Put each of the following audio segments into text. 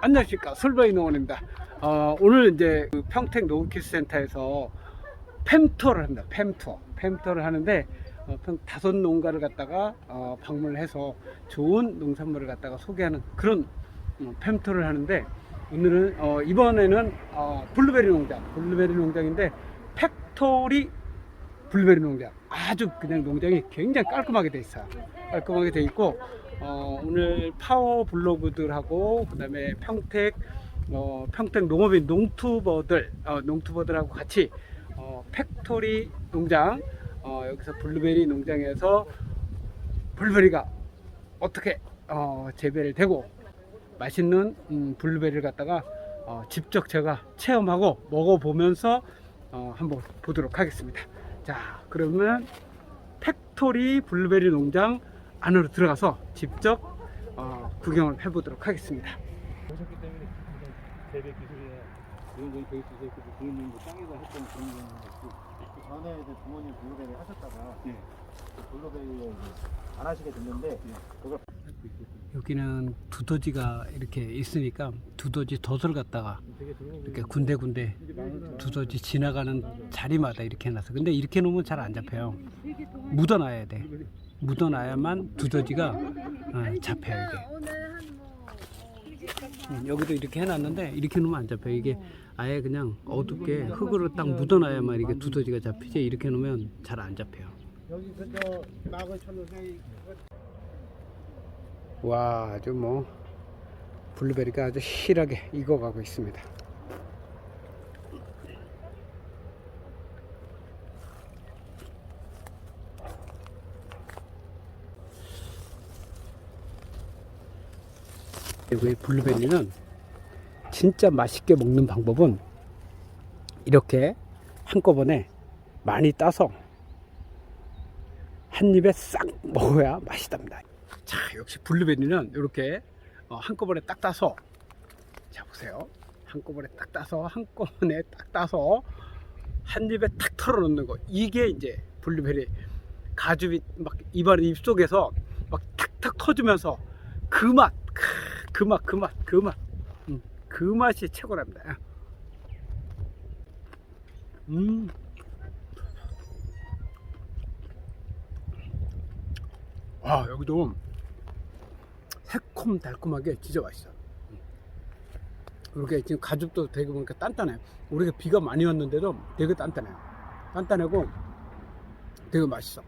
안녕하십니까 솔바이 농원입니다. 어, 오늘 이제 그 평택 노브키스 센터에서 팸투어를 합니다. 팸투어, 팸투어를 하는데 어, 평 다섯 농가를 갖다가 어, 방문을 해서 좋은 농산물을 갖다가 소개하는 그런 어, 팸투어를 하는데 오늘은 어, 이번에는 어, 블루베리 농장, 블루베리 농장인데 팩토리 블루베리 농장 아주 그냥 농장이 굉장히 깔끔하게 돼 있어요. 깔끔하게 돼 있고 어, 오늘 파워 블로그들하고 그다음에 평택 어, 평택 농업인 농투버들 어, 농투버들하고 같이 어, 팩토리 농장 어, 여기서 블루베리 농장에서 블루베리가 어떻게 어, 재배를 되고 맛있는 음, 블루베리를 갖다가 어, 직접 제가 체험하고 먹어보면서 어, 한번 보도록 하겠습니다. 자, 그러면 팩토리 블루베리 농장 안으로 들어가서 직접 어, 구경을 해보도록 하겠습니다. 이런 수 있었고 부모님 뭐 땅에서 했던 그런 거는 없고. 그 전에 이제 부모님 블루베리 하셨다가 예. 그 블루베리 안 하시게 됐는데 그걸 있었어요. 여기는 두더지가 이렇게 있으니까 두더지 덫을 갖다가 이렇게 군데군데 두더지 지나가는 자리마다 이렇게 해놨어. 근데 이렇게 놓으면 잘 안 잡혀요. 묻어놔야 돼. 묻어놔야만 두더지가 어, 잡혀요 이게. 음, 여기도 이렇게 해놨는데 이렇게 놓으면 안 잡혀. 이게 아예 그냥 어둡게 흙으로 딱 묻어놔야만 이게 두더지가 잡히지. 이렇게 놓으면 잘 안 잡혀요. 쳐놓으세요. 와 아주 뭐 블루베리가 아주 실하게 익어가고 있습니다. 이 블루베리는 진짜 맛있게 먹는 방법은 이렇게 한꺼번에 많이 따서 한 입에 싹 먹어야 맛있답니다. 자, 역시 블루베리는 이렇게 어, 한꺼번에 딱 따서 자 보세요. 한꺼번에 딱 따서 한꺼번에 딱 따서 한 입에 탁 털어 놓는 거. 이게 이제 블루베리 가죽이 막 입안 입속에서 막 탁탁 터지면서 그 맛, 그 맛, 그 맛, 그 맛, 음, 그 맛이 최고랍니다. 음. 와 여기도 새콤달콤하게 진짜 맛있어. 이렇게 지금 가죽도 되게 보니까 단단해. 우리가 비가 많이 왔는데도 되게 단단해요. 단단하고 되게 맛있어.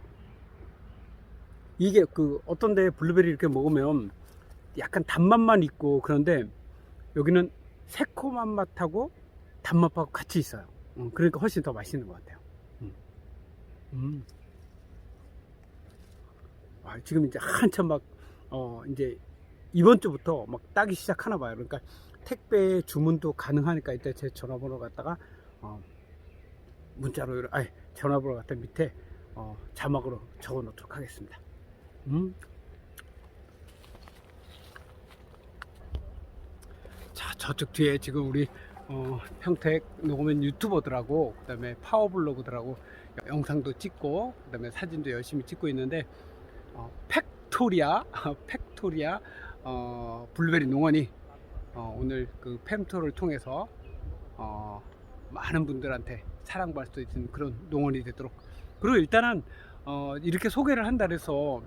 이게 그 어떤 데 블루베리 이렇게 먹으면 약간 단맛만 있고 그런데 여기는 새콤한 맛하고 단맛하고 같이 있어요. 음, 그러니까 훨씬 더 맛있는 것 같아요. 음. 음. 아, 지금 이제 한참 막, 어, 이제 이번 주부터 막 따기 시작하나 봐요. 그러니까 택배 주문도 가능하니까 이때 제 전화번호 갖다가, 어, 문자로, 아니, 전화번호 갖다 밑에, 어, 자막으로 적어 놓도록 하겠습니다. 음. 자, 저쪽 뒤에 지금 우리, 어, 평택 녹음한 유튜버들하고, 그 다음에 파워블로그들하고 영상도 찍고, 그 다음에 사진도 열심히 찍고 있는데, 어, 팩토리아 팩토리아 어, 블루베리 농원이 어, 오늘 그 팸토를 통해서 어, 많은 분들한테 사랑받을 수 있는 그런 농원이 되도록. 그리고 일단은 어, 이렇게 소개를 한다 해서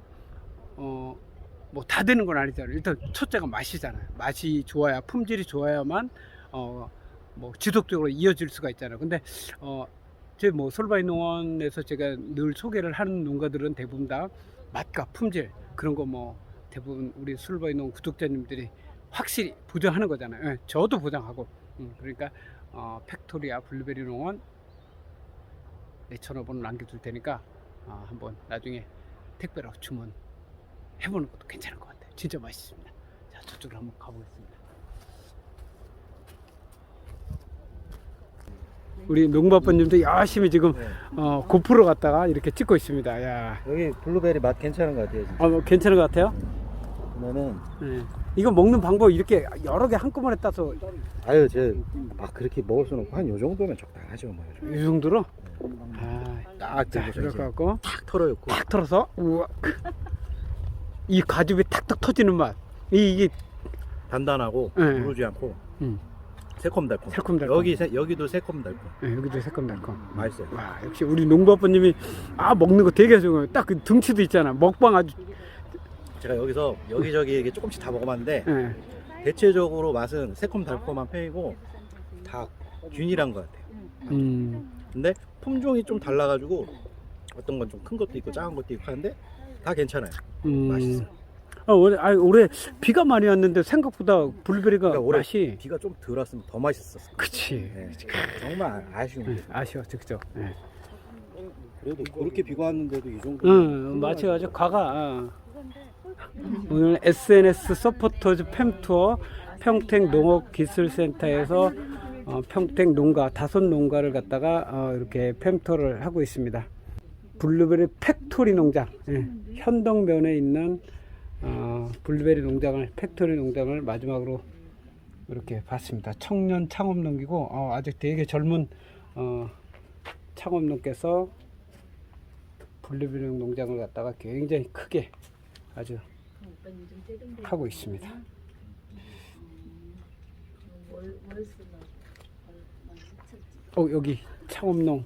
어, 뭐 다 되는 건 아니잖아요. 일단 첫째가 맛이잖아요. 맛이 좋아야 품질이 좋아야만 어, 뭐 지속적으로 이어질 수가 있잖아요. 근데 어, 제 뭐 솔바이 농원에서 제가 늘 소개를 하는 농가들은 대부분 다 맛과 품질 그런 거 뭐 대부분 우리 술바이 농 구독자님들이 확실히 보장하는 거잖아요. 예, 저도 보장하고 음, 그러니까 어, 팩토리아 블루베리 농원 내 전화번호 남겨둘 테니까 어, 한번 나중에 택배로 주문 해보는 것도 괜찮을 것 같아요. 진짜 맛있습니다. 자 저쪽으로 한번 가보겠습니다. 우리 농바빠님도 열심히 지금 네. 어, 고프로 갔다가 이렇게 찍고 있습니다. 야, 여기 블루베리 맛 괜찮은 것 같아요. 진짜. 어, 뭐 괜찮은 것 같아요. 그러면은 네. 이거 먹는 방법 이렇게 여러 개 한꺼번에 따서 아유 제막 그렇게 먹을 수는 없고 한 요 정도면 적당하죠 뭐. 요 정도. 이 정도로 아, 딱 이렇게 갖고 탁 털어였고. 탁 털어서 우와 이 가죽이 탁탁 터지는 맛. 이, 이게 단단하고 네. 누르지 않고 음. 새콤달콤. 새콤달콤. 여기 새- 여기도 새콤달콤. 네, 여기도 새콤달콤. 맛있어요. 와 역시 우리 농부 아빠님이 아 먹는 거 되게 좋아요. 딱 그 등치도 있잖아. 먹방 아주. 제가 여기서 여기저기 이게 조금씩 다 먹어봤는데 예. 대체적으로 맛은 새콤달콤한 편이고 다 균일한 것 같아요. 음. 근데 품종이 좀 달라가지고 어떤 건 좀 큰 것도 있고 작은 것도 있고 하는데 다 괜찮아요. 음. 맛있어요. 아, 올해, 아, 올해 비가 많이 왔는데 생각보다 블루베리가 그러니까 올해 맛이 비가 좀 덜 왔으면 더 맛있었어. 그치 네. 정말 아쉬운 네, 게 아쉬워 그죠 예. 그래도 그렇게 비가 왔는데도 이 정도. 응 맞아요 아주 과가 어. 오늘 SNS 서포터즈 팸투어 평택 농업기술센터에서 어, 평택 농가 다섯 농가를 갖다가 어, 이렇게 팸투어를 하고 있습니다 블루베리 팩토리 농장 예, 현동면에 있는 어, 블루베리 농장을 팩토리 농장을 마지막으로 이렇게 봤습니다 청년 창업 농기고 어, 아직 되게 젊은 어, 창업 농께서 블루베리 농장을 갖다가 굉장히 크게 아주 하고 있습니다. 어 여기 창업농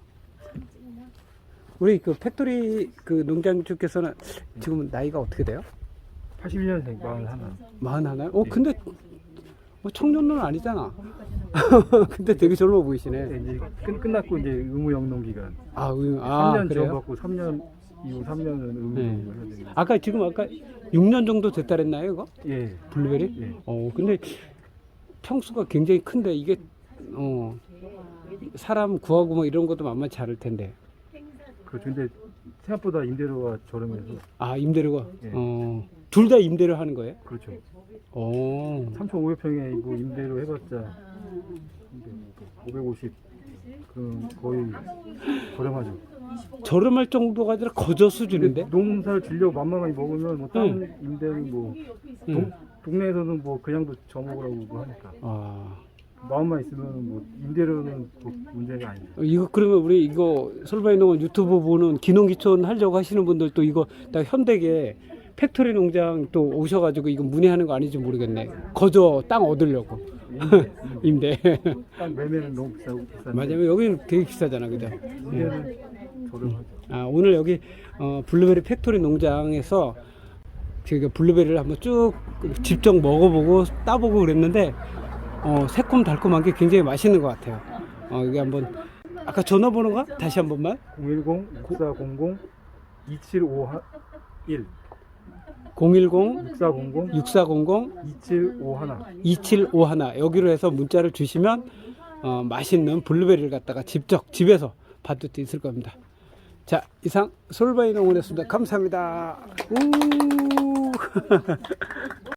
우리 그 팩토리 그 농장주께서는 지금 나이가 어떻게 돼요? 81년생 마흔 하나. 마흔 하나요? 어 근데 뭐 청년은 아니잖아. 근데 되게 젊어 보이시네. 이제 끝, 끝났고 이제 의무 영농 기간. 아, 음, 아 3년 그래요? 지원받고 3년 이후 3년은 의무 네. 영농을 해야. 아까 지금 아까 6년 정도 됐다 그랬나요 이거? 예. 블루베리? 예. 어 근데 평수가 굉장히 큰데 이게 어 사람 구하고 뭐 이런 것도 만만치 않을 텐데 그렇죠. 근데 생각보다 임대료가 저렴해서 아 임대료가 예. 어 둘 다 임대료 하는 거예요? 그렇죠. 어 3,500평에 뭐 임대료 해봤자 550 그럼 거의 저렴하죠. 저렴할 정도가 아니라 거저 수준인데? 농사를 질려 만만하게 먹으면 뭐딴 임대는 뭐 동, 응. 동네에서는 뭐 그냥도 저 먹으라고 뭐 하니까 아 마음만 있으면 뭐 임대료는 뭐 문제가 아니죠. 어, 이거 그러면 우리 이거 솔바이 농원 유튜브 보는 기농기촌 하려고 하시는 분들 또 이거 다 현대계 팩토리 농장 또 오셔가지고 이거 문의하는 거 아닌지 모르겠네. 거저 땅 얻으려고 임대. 땅 매매는 너무 비싸고 비싼데 맞아요. 여기는 되게 비싸잖아, 그죠? 임대는 저렴하죠. 아, 오늘 여기 어, 블루베리 팩토리 농장에서 제가 블루베리를 한번 쭉 직접 먹어보고 따보고 그랬는데 어, 새콤달콤한 게 굉장히 맛있는 것 같아요. 어, 여기 한번 아까 전화번호가 다시 한 번만 010 6400 2751 010 6400 6400 2751 2751 여기로 해서 문자를 주시면 어, 맛있는 블루베리를 갖다가 직접 집에서 받을 수 있을 겁니다. 자 이상 솔바이 농원이었습니다. 감사합니다. 우